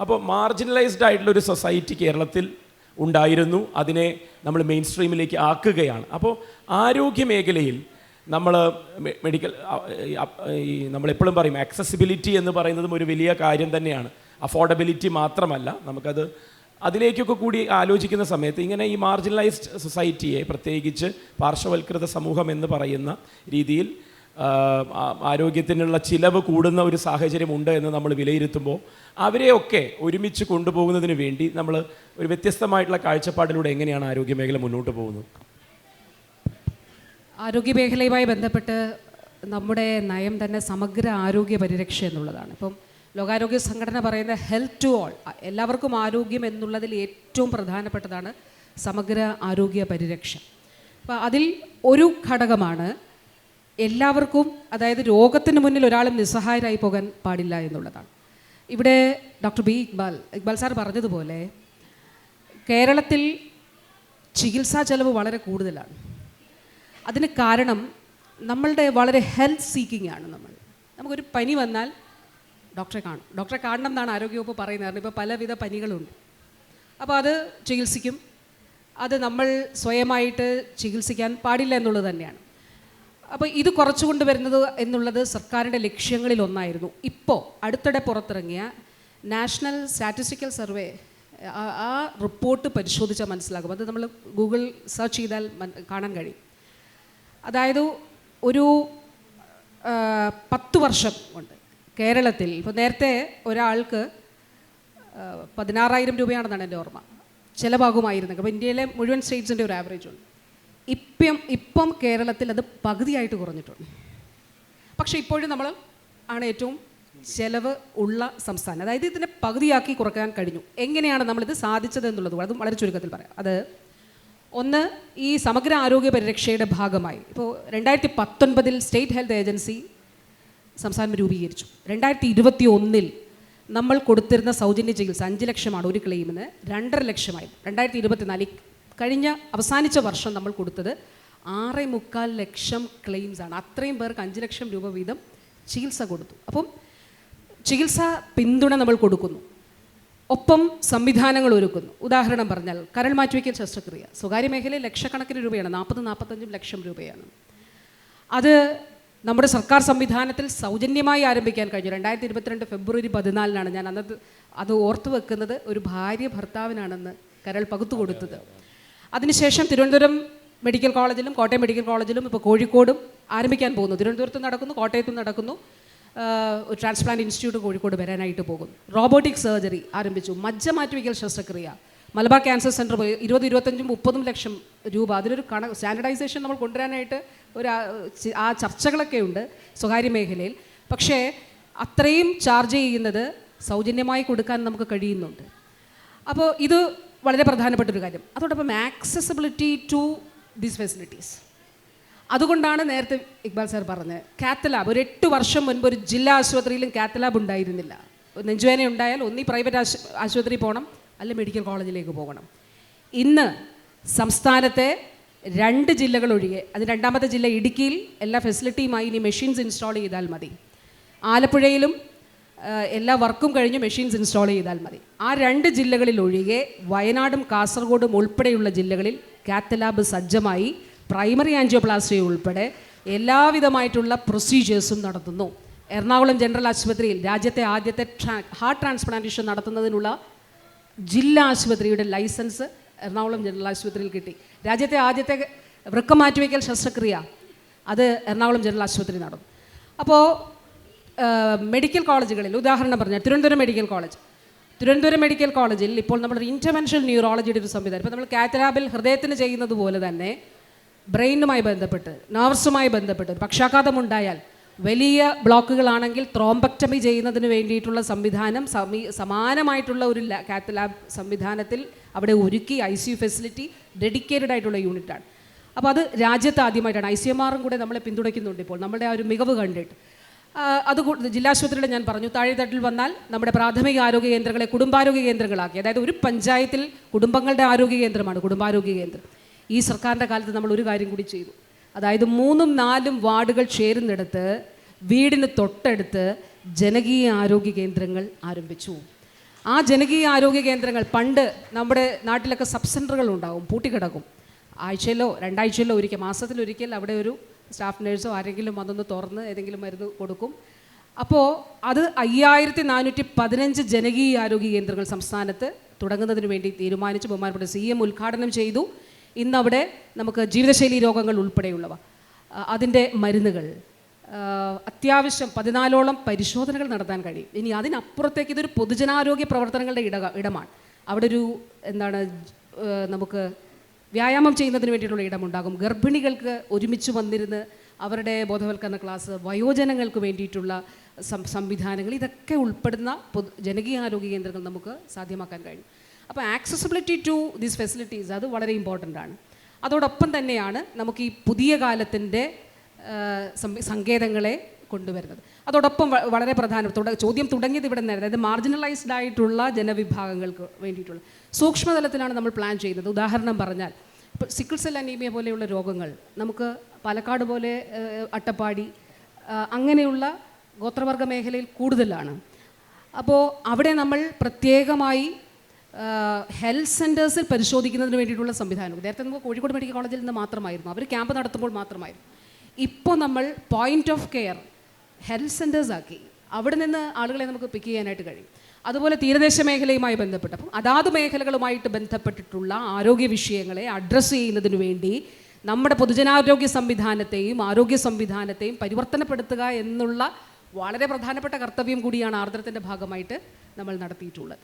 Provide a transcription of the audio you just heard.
അപ്പോൾ മാർജിനലൈസ്ഡ് ആയിട്ടുള്ള ഒരു സൊസൈറ്റി കേരളത്തിൽ ഉണ്ടായിരുന്നു. അതിനെ നമ്മൾ മെയിൻ സ്ട്രീമിലേക്ക് ആക്കുകയാണ്. അപ്പോൾ ആരോഗ്യ മേഖലയിൽ നമ്മൾ മെഡിക്കൽ ഈ നമ്മളെപ്പോഴും പറയും ആക്സസിബിലിറ്റി എന്ന് പറയുന്നതും ഒരു വലിയ കാര്യം തന്നെയാണ്. അഫോർഡബിലിറ്റി മാത്രമല്ല. നമുക്കത് അതിലേക്കൊക്കെ കൂടി ആലോചിക്കുന്ന സമയത്ത് ഇങ്ങനെ ഈ മാർജിനലൈസ്ഡ് സൊസൈറ്റിയെ പ്രത്യേകിച്ച് പാർശ്വവൽകൃത സമൂഹം എന്ന് പറയുന്ന രീതിയിൽ ആരോഗ്യത്തിനുള്ള ചിലവ് കൂടുന്ന ഒരു സാഹചര്യമുണ്ട് എന്ന് നമ്മൾ വിലയിരുത്തുമ്പോൾ അവരെയൊക്കെ ഒരുമിച്ച് കൊണ്ടുപോകുന്നതിന് വേണ്ടി നമ്മൾ ഒരു വ്യത്യസ്തമായിട്ടുള്ള കാഴ്ചപ്പാടിലൂടെ എങ്ങനെയാണ് ആരോഗ്യ മേഖല മുന്നോട്ട് പോകുന്നത്? ആരോഗ്യ മേഖലയുമായി ബന്ധപ്പെട്ട് നമ്മുടെ നയം തന്നെ സമഗ്ര ആരോഗ്യ പരിരക്ഷ എന്നുള്ളതാണ്. ഇപ്പം ലോകാരോഗ്യ സംഘടന പറയുന്ന ഹെൽത്ത് ടു ഓൾ എല്ലാവർക്കും ആരോഗ്യം എന്നുള്ളതിൽ ഏറ്റവും പ്രധാനപ്പെട്ടതാണ് സമഗ്ര ആരോഗ്യ പരിരക്ഷ. അപ്പോൾ അതിൽ ഒരു ഘടകമാണ് എല്ലാവർക്കും അതായത് രോഗത്തിന് മുന്നിൽ ഒരാളും നിസ്സഹായരായി പോകാൻ പാടില്ല എന്നുള്ളതാണ്. ഇവിടെ doctor B Iqbal Iqbal sir പറഞ്ഞതുപോലെ കേരളത്തിൽ ചികിത്സാ ചെലവ് വളരെ കൂടുതലാണ്. അതിന് കാരണം നമ്മളുടെ വളരെ ഹെൽത്ത് സീക്കിംഗ് ആണ് നമ്മൾ. നമുക്കൊരു പനി വന്നാൽ ഡോക്ടറെ കാണും. ഡോക്ടറെ കാണണം എന്നാണ് ആരോഗ്യവകുപ്പ് പറയുന്നത്. കാരണം ഇപ്പോൾ പലവിധ പനികളുണ്ട്. അപ്പോൾ അത് ചികിത്സിക്കും. അത് നമ്മൾ സ്വയമായിട്ട് ചികിത്സിക്കാൻ പാടില്ല എന്നുള്ളത് തന്നെയാണ്. അപ്പോൾ ഇത് കുറച്ചു കൊണ്ടുവരുന്നത് എന്നുള്ളത് സർക്കാരിന്റെ ലക്ഷ്യങ്ങളിൽ ഒന്നായിരുന്നു. ഇപ്പോൾ അടുത്തിടെ പുറത്തിറങ്ങിയ നാഷണൽ സ്റ്റാറ്റിസ്റ്റിക്കൽ സർവേ ആ- റിപ്പോർട്ട് പരിശോധിച്ചാൽ മനസ്സിലാകും. അത് നമ്മൾ ഗൂഗിൾ സെർച്ച് ചെയ്താൽ കാണാൻ കഴിയും. അതായത് ഒരു പത്ത് വർഷം കൊണ്ട് കേരളത്തിൽ ഇപ്പോൾ നേരത്തെ ഒരാൾക്ക് പതിനാറായിരം രൂപയാണെന്നാണ് എന്റെ ഓർമ്മ. ചിലവാകുമായിരുന്നെങ്കിൽ അപ്പോൾ ഇന്ത്യയിലെ മുഴുവൻ സ്റ്റേറ്റ്സിന്റെ ഒരു ആവറേജ് ഉണ്ട്. ഇപ്പം ഇപ്പം കേരളത്തിൽ അത് പകുതിയായിട്ട് കുറഞ്ഞിട്ടുണ്ട്. പക്ഷേ ഇപ്പോഴും നമ്മൾ ആണ് ഏറ്റവും ചെലവ് ഉള്ള സംസ്ഥാനം. അതായത് ഇതിനെ പകുതിയാക്കി കുറയ്ക്കാൻ കഴിഞ്ഞു. എങ്ങനെയാണ് നമ്മളിത് സാധിച്ചത് എന്നുള്ളത് അതും വളരെ ചുരുക്കത്തിൽ പറയാം. അത് ഒന്ന് ഈ സമഗ്ര ആരോഗ്യ പരിരക്ഷയുടെ ഭാഗമായി. ഇപ്പോൾ രണ്ടായിരത്തി പത്തൊൻപതിൽ സ്റ്റേറ്റ് ഹെൽത്ത് ഏജൻസി സംസ്ഥാനം രൂപീകരിച്ചു. രണ്ടായിരത്തി ഇരുപത്തി ഒന്നിൽ നമ്മൾ കൊടുത്തിരുന്ന സൗജന്യ ചികിത്സ അഞ്ച് ലക്ഷമാണ് ഒരു ക്ലെയിമിന് രണ്ടര ലക്ഷമായി. രണ്ടായിരത്തി ഇരുപത്തിനാല് കഴിഞ്ഞ അവസാനിച്ച വർഷം നമ്മൾ കൊടുത്തത് ആറ് മുക്കാൽ ലക്ഷം ക്ലെയിംസ് ആണ്. അത്രയും പേർക്ക് അഞ്ച് ലക്ഷം രൂപ വീതം ചികിത്സ കൊടുത്തു. അപ്പം ചികിത്സ പിന്തുണ നമ്മൾ കൊടുക്കുന്നു. ഒപ്പം സംവിധാനങ്ങൾ ഒരുക്കുന്നു. ഉദാഹരണം പറഞ്ഞാൽ കരൾ മാറ്റിവയ്ക്കൽ ശസ്ത്രക്രിയ സ്വകാര്യ മേഖലയിൽ ലക്ഷക്കണക്കിന് രൂപയാണ്. നാൽപ്പത് നാൽപ്പത്തഞ്ചും ലക്ഷം രൂപയാണ്. അത് നമ്മുടെ സർക്കാർ സംവിധാനത്തിൽ സൗജന്യമായി ആരംഭിക്കാൻ കഴിഞ്ഞു. രണ്ടായിരത്തി ഇരുപത്തിരണ്ട് ഫെബ്രുവരി പതിനാലിനാണ് ഞാൻ അന്നത് അത് ഓർത്തു വെക്കുന്നത് ഒരു ഭാര്യ ഭർത്താവിനാണെന്ന് കരൾ പകുത്തു കൊടുത്തത്. അതിനുശേഷം തിരുവനന്തപുരം മെഡിക്കൽ കോളേജിലും കോട്ടയം മെഡിക്കൽ കോളേജിലും ഇപ്പോൾ കോഴിക്കോടും ആരംഭിക്കാൻ പോകുന്നു. തിരുവനന്തപുരത്തും നടക്കുന്നു കോട്ടയത്തും നടക്കുന്നു. ട്രാൻസ്പ്ലാന്റ് ഇൻസ്റ്റിറ്റ്യൂട്ട് കോഴിക്കോട് വരാനായിട്ട് പോകുന്നു. റോബോട്ടിക് സർജറി ആരംഭിച്ചു. മജ്ജ മാറ്റിവയ്ക്കൽ ശസ്ത്രക്രിയ. മലബാർ ക്യാൻസർ സെന്റർ പോയി. ഇരുപത് ഇരുപത്തഞ്ചും മുപ്പതും ലക്ഷം രൂപ. അതിനൊരു കണ സ്റ്റാൻഡർഡൈസേഷൻ നമ്മൾ കൊണ്ടുവരാനായിട്ട് ഒരു ആ ചർച്ചകളൊക്കെ ഉണ്ട് സ്വകാര്യ മേഖലയിൽ. പക്ഷേ അത്രയും ചാർജ് ചെയ്യുന്നത് സൗജന്യമായി കൊടുക്കാൻ നമുക്ക് കഴിയുന്നുണ്ട്. അപ്പോൾ ഇത് വളരെ പ്രധാനപ്പെട്ട ഒരു കാര്യം. അതോടൊപ്പം ആക്സസിബിലിറ്റി ടു ദീസ് ഫെസിലിറ്റീസ് അതുകൊണ്ടാണ് നേരത്തെ ഇക്ബാൽ സാർ പറഞ്ഞത് കാത്ത് ലാബ് ഒരു എട്ട് വർഷം മുൻപ് ഒരു ജില്ലാ ആശുപത്രിയിലും കാത്ത് ലാബ് ഉണ്ടായിരുന്നില്ല. നെഞ്ചുവേന ഉണ്ടായാൽ ഒന്നീ പ്രൈവറ്റ് ആശു ആശുപത്രി പോകണം അല്ലെ മെഡിക്കൽ കോളേജിലേക്ക് പോകണം. ഇന്ന് സംസ്ഥാനത്തെ രണ്ട് ജില്ലകൾ ഒഴികെ അത് രണ്ടാമത്തെ ജില്ല ഇടുക്കിയിൽ എല്ലാ ഫെസിലിറ്റിയുമായി ഇനി മെഷീൻസ് ഇൻസ്റ്റാൾ ചെയ്താൽ മതി. ആലപ്പുഴയിലും എല്ലാ വർക്കും കഴിഞ്ഞ് മെഷീൻസ് ഇൻസ്റ്റാൾ ചെയ്താൽ മതി. ആ രണ്ട് ജില്ലകളിൽ ഒഴികെ വയനാടും കാസർഗോഡും ഉൾപ്പെടെയുള്ള ജില്ലകളിൽ കാത്ത് ലാബ് സജ്ജമായി പ്രൈമറി ആൻജിയോപ്ലാസ്റ്റി ഉൾപ്പെടെ എല്ലാവിധമായിട്ടുള്ള പ്രൊസീജിയേഴ്സും നടത്തുന്നു. എറണാകുളം ജനറൽ ആശുപത്രിയിൽ രാജ്യത്തെ ആദ്യത്തെ ഹാർട്ട് ട്രാൻസ്പ്ലാന്റേഷൻ നടത്തുന്നതിനുള്ള ജില്ലാ ആശുപത്രിയുടെ ലൈസൻസ് എറണാകുളം ജനറൽ ആശുപത്രിയിൽ കിട്ടി. രാജ്യത്തെ ആദ്യത്തെ വൃക്ക മാറ്റിവെക്കൽ ശസ്ത്രക്രിയ അത് എറണാകുളം ജനറൽ ആശുപത്രി നടന്നു. അപ്പോൾ മെഡിക്കൽ കോളേജുകളിൽ ഉദാഹരണം പറഞ്ഞാൽ Thiruvananthapuram medical college Thiruvananthapuram medical കോളേജിൽ ഇപ്പോൾ നമ്മൾ ഇന്റർവെൻഷണൽ ന്യൂറോളജിയുടെ ഒരു സംവിധാനം. ഇപ്പോൾ നമ്മൾ കാത്തലാബിൽ ഹൃദയത്തിന് ചെയ്യുന്നത് പോലെ തന്നെ ബ്രെയിനുമായി ബന്ധപ്പെട്ട് നർവ്സുമായി ബന്ധപ്പെട്ട് ഒരു പക്ഷാഘാതമുണ്ടായാൽ വലിയ ബ്ലോക്കുകളാണെങ്കിൽ ത്രോംബക്ടമി ചെയ്യുന്നതിന് വേണ്ടിയിട്ടുള്ള സംവിധാനം സമീ സമാനമായിട്ടുള്ള ഒരു കാത്തലാബ് സംവിധാനത്തിൽ അവിടെ ഒരുക്കി I C U facility dedicated ആയിട്ടുള്ള യൂണിറ്റാണ് അപ്പോൾ അത് രാജ്യത്ത് ആദ്യമായിട്ടാണ്. ഐ സി എം ആറും കൂടെ നമ്മളെ പിന്തുണയ്ക്കുന്നുണ്ട് ഇപ്പോൾ. നമ്മുടെ ആ ഒരു മികവ് കണ്ടിട്ട്. അത് ജില്ലാശുപത്രിയുടെ ഞാൻ പറഞ്ഞു. താഴെത്തട്ടിൽ വന്നാൽ നമ്മുടെ പ്രാഥമിക ആരോഗ്യ കേന്ദ്രങ്ങളെ കുടുംബാരോഗ്യ കേന്ദ്രങ്ങളാക്കി. അതായത് ഒരു പഞ്ചായത്തിൽ കുടുംബങ്ങളുടെ ആരോഗ്യ കേന്ദ്രമാണ് കുടുംബാരോഗ്യ കേന്ദ്രം. ഈ സർക്കാരിന്റെ കാലത്ത് നമ്മൾ ഒരു കാര്യം കൂടി ചെയ്തു. അതായത് മൂന്നും നാലും വാർഡുകൾ ചേരുന്നിടത്ത് വീടിന് തൊട്ടടുത്ത് ജനകീയ ആരോഗ്യ കേന്ദ്രങ്ങൾ ആരംഭിച്ചു. ആ ജനകീയ ആരോഗ്യ കേന്ദ്രങ്ങൾ പണ്ട് നമ്മുടെ നാട്ടിലൊക്കെ സബ് സെന്ററുകൾ ഉണ്ടാവും പൂട്ടിക്കിടക്കും ആഴ്ചയിലോ രണ്ടാഴ്ചയിലോ ഒരിക്കൽ മാസത്തിലൊരിക്കൽ അവിടെ ഒരു സ്റ്റാഫ് നേഴ്സോ ആരെങ്കിലും വന്നൊന്ന് തുറന്ന് ഏതെങ്കിലും മരുന്ന് കൊടുക്കും. അപ്പോൾ അത് അയ്യായിരത്തി നാനൂറ്റി പതിനഞ്ച് ജനകീയ ആരോഗ്യ കേന്ദ്രങ്ങൾ സംസ്ഥാനത്ത് തുടങ്ങുന്നതിന് വേണ്ടി തീരുമാനിച്ച്. ബഹുമാനപ്പെട്ട സി എം ഉദ്ഘാടനം ചെയ്തു. ഇന്നവിടെ നമുക്ക് ജീവിതശൈലി രോഗങ്ങൾ ഉൾപ്പെടെയുള്ളവ. അതിന്റെ മരുന്നുകൾ. അത്യാവശ്യം പതിനാലോളം പരിശോധനകൾ നടത്താൻ കഴിയും. ഇനി അതിനപ്പുറത്തേക്ക് ഇതൊരു പൊതുജനാരോഗ്യ പ്രവർത്തനങ്ങളുടെ ഇട ഇടമാണ്. അവിടെ ഒരു എന്താണ് നമുക്ക് വ്യായാമം ചെയ്യുന്നതിന് വേണ്ടിയിട്ടുള്ള ഇടമുണ്ടാകും. ഗർഭിണികൾക്ക് ഒരുമിച്ച് വന്നിരുന്ന് അവരുടെ ബോധവൽക്കരണ ക്ലാസ് വയോജനങ്ങൾക്ക് വേണ്ടിയിട്ടുള്ള സംവിധാനങ്ങൾ ഇതൊക്കെ ഉൾപ്പെടുന്ന പൊതു ജനകീയ ആരോഗ്യ കേന്ദ്രങ്ങൾ നമുക്ക് സാധ്യമാക്കാൻ കഴിയും. അപ്പോൾ ആക്സസിബിലിറ്റി ടു ദീസ് ഫെസിലിറ്റീസ് അത് വളരെ ഇമ്പോർട്ടന്റ് ആണ്. അതോടൊപ്പം തന്നെയാണ് നമുക്ക് ഈ പുതിയ കാലത്തിന്റെ സങ്കേതങ്ങളെ കൊണ്ടുവരുന്നത്. അതോടൊപ്പം വളരെ പ്രധാന ചോദ്യം തുടങ്ങിയത് ഇവിടെ നിന്ന് അതായത് മാർജിനലൈസ്ഡ് ആയിട്ടുള്ള ജനവിഭാഗങ്ങൾക്ക് വേണ്ടിയിട്ടുള്ള സൂക്ഷ്മതലത്തിലാണ് നമ്മൾ പ്ലാൻ ചെയ്യുന്നത്. ഉദാഹരണം പറഞ്ഞാൽ ഇപ്പോൾ സിക്കിൾ സെൽ അനീമിയ പോലെയുള്ള രോഗങ്ങൾ നമുക്ക് പാലക്കാട് പോലെ അട്ടപ്പാടി അങ്ങനെയുള്ള ഗോത്രവർഗ മേഖലയിൽ കൂടുതലാണ്. അപ്പോൾ അവിടെ നമ്മൾ പ്രത്യേകമായി ഹെൽത്ത് സെന്റേഴ്സിൽ പരിശോധിക്കുന്നതിന് വേണ്ടിയിട്ടുള്ള സംവിധാനം. നേരത്തെ നമുക്ക് കോഴിക്കോട് മെഡിക്കൽ കോളേജിൽ നിന്ന് മാത്രമായിരുന്നു. അവർ ക്യാമ്പ് നടത്തുമ്പോൾ മാത്രമായിരുന്നു. ഇപ്പോൾ നമ്മൾ point of care health centres ആക്കി. അവിടെ നിന്ന് ആളുകളെ നമുക്ക് പിക്ക് ചെയ്യാനായിട്ട് കഴിയും. അതുപോലെ തീരദേശ മേഖലയുമായി ബന്ധപ്പെട്ട് അപ്പം അതാത് മേഖലകളുമായിട്ട് ബന്ധപ്പെട്ടിട്ടുള്ള ആരോഗ്യ വിഷയങ്ങളെ അഡ്രസ്സ് ചെയ്യുന്നതിന് വേണ്ടി നമ്മുടെ പൊതുജനാരോഗ്യ സംവിധാനത്തെയും ആരോഗ്യ സംവിധാനത്തെയും പരിവർത്തനപ്പെടുത്തുക എന്നുള്ള വളരെ പ്രധാനപ്പെട്ട കർത്തവ്യം കൂടിയാണ് ആർദ്രത്തിന്റെ ഭാഗമായിട്ട് നമ്മൾ നടത്തിയിട്ടുള്ളത്.